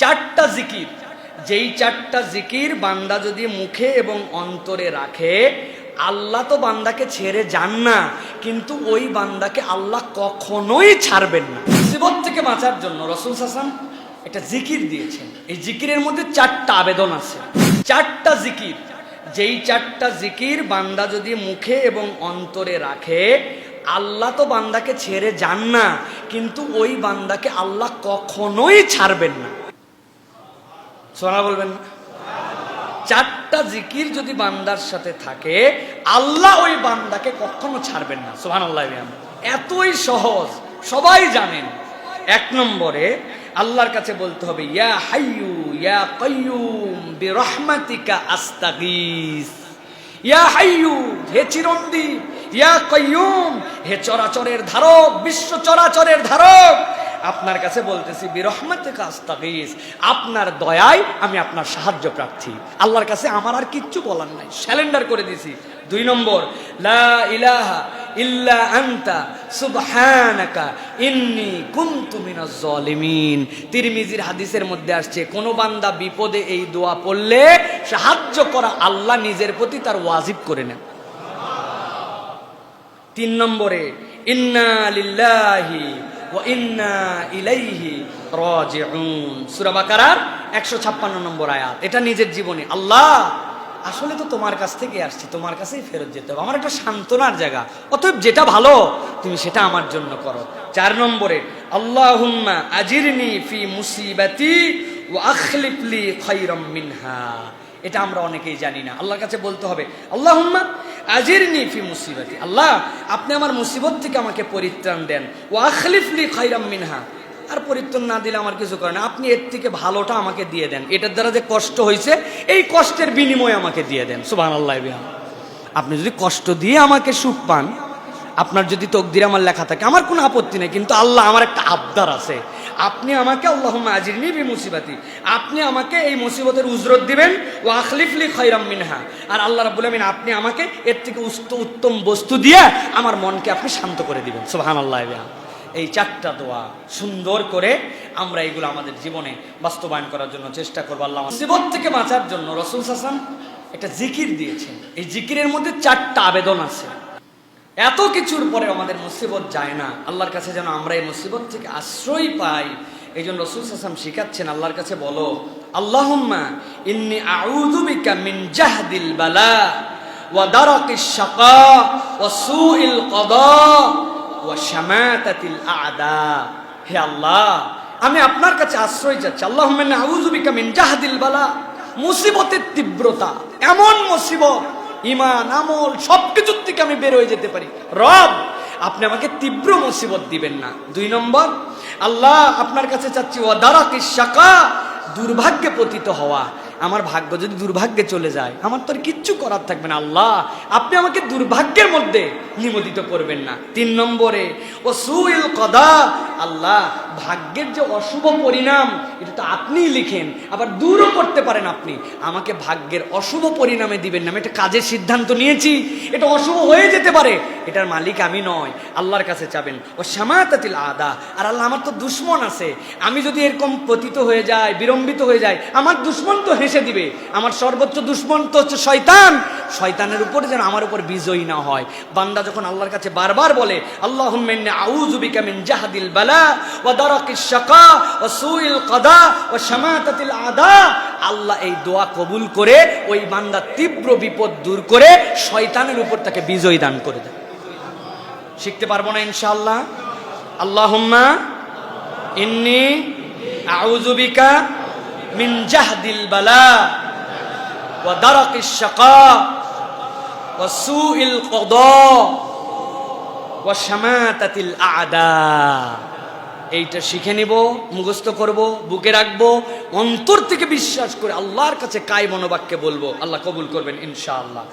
চারটা জিকির। যেই চারটা জিকির বান্দা যদি মুখে এবং অন্তরে রাখে, আল্লাহ তো বান্দাকে ছেড়ে যান না, কিন্তু ওই বান্দাকে আল্লাহ কখনোই ছাড়বেন না। মুসিবত থেকে বাঁচার জন্য রসুল হাসান একটা জিকির দিয়েছেন। এই জিকিরের মধ্যে চারটা আবেদন আছে। চারটা জিকির। যেই চারটা জিকির বান্দা যদি মুখে এবং অন্তরে রাখে, আল্লাহ তো বান্দাকে ছেড়ে যান না, কিন্তু ওই বান্দাকে আল্লাহ কখনোই ছাড়বেন না। সোনা বলবেন চারটা জিকির যদি বান্দার সাথে থাকে, আল্লাহ ওই বান্দাকে কখনো ছাড়বেন না। সোহান আল্লাহ। এতই সহজ, সবাই জানেন। এক নম্বরে আল্লাহর কাছে বলতে হবে, ইয়া হাইয়ু, ইয়া কাইয়ুম বিরহমাতিকা আস্তাগীস। ইয়া হাইয়ু, হে চিরঞ্জীব ইয়া কাইয়ুম, হে চরাচরের ধারক, বিশ্ব চরাচরের ধারক। আপনার কাছে বলতেছি, বিরহমাতিকা আস্তাগীস, আপনার দয়ায় আমি আপনার সাহায্য প্রার্থী। আল্লাহর কাছে আমার আর কিচ্ছু বলার নাই। স্যালেন্ডার করে দিছি। দুই নম্বর, লা ইলাহা ইল্লা আনতা, সুবহানাকা, ইন্নী কুনতু মিনাজ জালিমিন। তিরমিজির হাদিসের মধ্যে আসছে, কোন বান্দা বিপদে এই দোয়া পড়লে সাহায্য করা আল্লাহ নিজের প্রতি তার ওয়াজিব করে নেন। তিন নম্বরে, ইন্না লিল্লাহি ওয়া ইন্না ইলাইহি রাজিউন। সূরা বাকারার 156 নম্বর আয়াত। এটা নিজের জীবনে। আল্লাহ, আসলে তো তোমার কাছ থেকে আসছি, তোমার কাছেই ফেরত যেতে হবে। আমার একটা সান্ত্বনার জায়গা। অতএব যেটা ভালো, তুমি সেটা আমার জন্য করো। চার নম্বরে, আল্লাহুম্মা আজিরনি ফি মুসিবাতি ওয়া আখলিফলি খায়রাম মিনহা। এটা আমরা অনেকেই জানি না। আল্লাহর কাছে বলতে হবে, আল্লাহুম্মা আজিরনি ফি মুসিবাতি। আল্লাহ, আপনি আমার মুসিবত থেকে আমাকে পরিত্রাণ দেন। ও আখলিফলি খাইরাম মিনহা। আর পরিত্রাণ না দিলে আমার কিছু করে না। আপনি এর থেকে ভালোটা আমাকে দিয়ে দেন। এটার দ্বারা যে কষ্ট হয়েছে, এই কষ্টের বিনিময়ে আমাকে দিয়ে দেন। সুবাহ আল্লাহ আপনি যদি কষ্ট দিয়ে আমাকে সুখ পান, আপনার যদি তকদির আমার লেখা থাকে, আমার কোনো আপত্তি নেই। কিন্তু আল্লাহ, আমার একটা আবদার আছে। আপনি আমাকে আল্লাহ আজির নিবি মুসিবাতি আপনি আমাকে এই মুসিবতের উজরত দিবেন ও আখলিফলি খৈরাম মিনহা। আর আল্লাহ রাবুল আমিন আপনি আমাকে এর থেকে উত্তম বস্তু দিয়ে আমার মনকে আপনি শান্ত করে দিবেন। সোহান আল্লাহ এই চারটা দোয়া সুন্দর করে আমরা এগুলো আমাদের জীবনে বাস্তবায়ন করার জন্য চেষ্টা করব। আল্লাহ মুসিবত থেকে বাঁচার জন্য রসুল হাসান একটা জিকির দিয়েছেন। এই জিকিরের মধ্যে চারটা আবেদন আছে। এত কিছুর পরে আমাদের মুসিবত যায় না। আল্লাহর কাছে যেন আমরা এই মুসিবত থেকে আশ্রয় পাই। এই জন্য রসুল হাসাম শিখাচ্ছেন, আল্লাহর কাছে বলো, আল্লাহুম্মা ইন্নি আউযু বিকা মিন জাহদিল বালা ওয়া দারাকিশ শাকা ওয়া সুইল কদা ওয়া শামাতাতিল আদা। হে আল্লাহ, আমি আপনার কাছে আশ্রয় চাচ্ছি। আল্লাহুম্মা ইন্নি আউযু বিকা মিন জাহদিল বালা। মুসিবতের তীব্রতা, এমন মুসিবত ইমান, আমল, সবকিছুর থেকে আমি বের হয়ে যেতে পারি। রব, আপনি আমাকে তীব্র মুসিবত দিবেন না। দুই নম্বর, আল্লাহ আপনার কাছে চাচ্ছি ও দ্বারা শাকা দুর্ভাগ্যে পতিত হওয়া। আমার ভাগ্য যদি দুর্ভাগ্যে চলে যায়, আমার তো আর কিচ্ছু করার থাকবে না। আল্লাহ, আপনি আমাকে দুর্ভাগ্যের মধ্যে নিমোদিত করবেন না। তিন নম্বরে ও সুইল কদা আল্লাহ ভাগ্যের যে অশুভ পরিণাম, এটা তো আপনিই লিখেন। আবার দূরও করতে পারেন আপনি। আমাকে ভাগ্যের অশুভ পরিণামে দিবেন না। আমি কাজের সিদ্ধান্ত নিয়েছি। এটা অশুভ হয়ে যেতে পারে। এটার মালিক আমি নয়। আল্লাহর কাছে চাবেন। ও শ্যামাতাতিল আদা। আর আল্লাহ আমার তো দুশ্মন আছে। আমি যদি এরকম পতিত হয়ে যায় বিলম্বিত হয়ে যায় আমার দুশ্মন তো হেসে দিবে। আমার সর্বোচ্চ দুশ্মন তো হচ্ছে শয়তান। শয়তানের উপরে যেন আমার উপর বিজয়ী না হয়। বান্দা যখন আল্লাহর কাছে বারবার বলে আল্লাহ আউযু বিকা মিন জাহাদিল বালা ওয়া দারাকিশ শাকা ওয়া সুইল কদা ওয়া শামাতাতিল আদা, আল্লাহ এই দোয়া কবুল করে ওই বান্দা তীব্র বিপদ দূর করে শয়তানের উপর তাকে বিজয় দান করে দেয়। শিখতে পারব না ইনশাআল্লাহ? আল্লাহুম্মা ইন্নি আউযু বিকা মিন জাহদিল বালা ওয়া দারাকিশ শাকা কদা ওয়া শামাতাতিল আদা। এইটা শিখে নিব, মুখস্থ করব, বুকে রাখব, অন্তর থেকে বিশ্বাস করে আল্লাহর কাছে কায় মনোবাক্যে বলব। আল্লাহ কবুল করবেন, ইনশাআল্লাহ।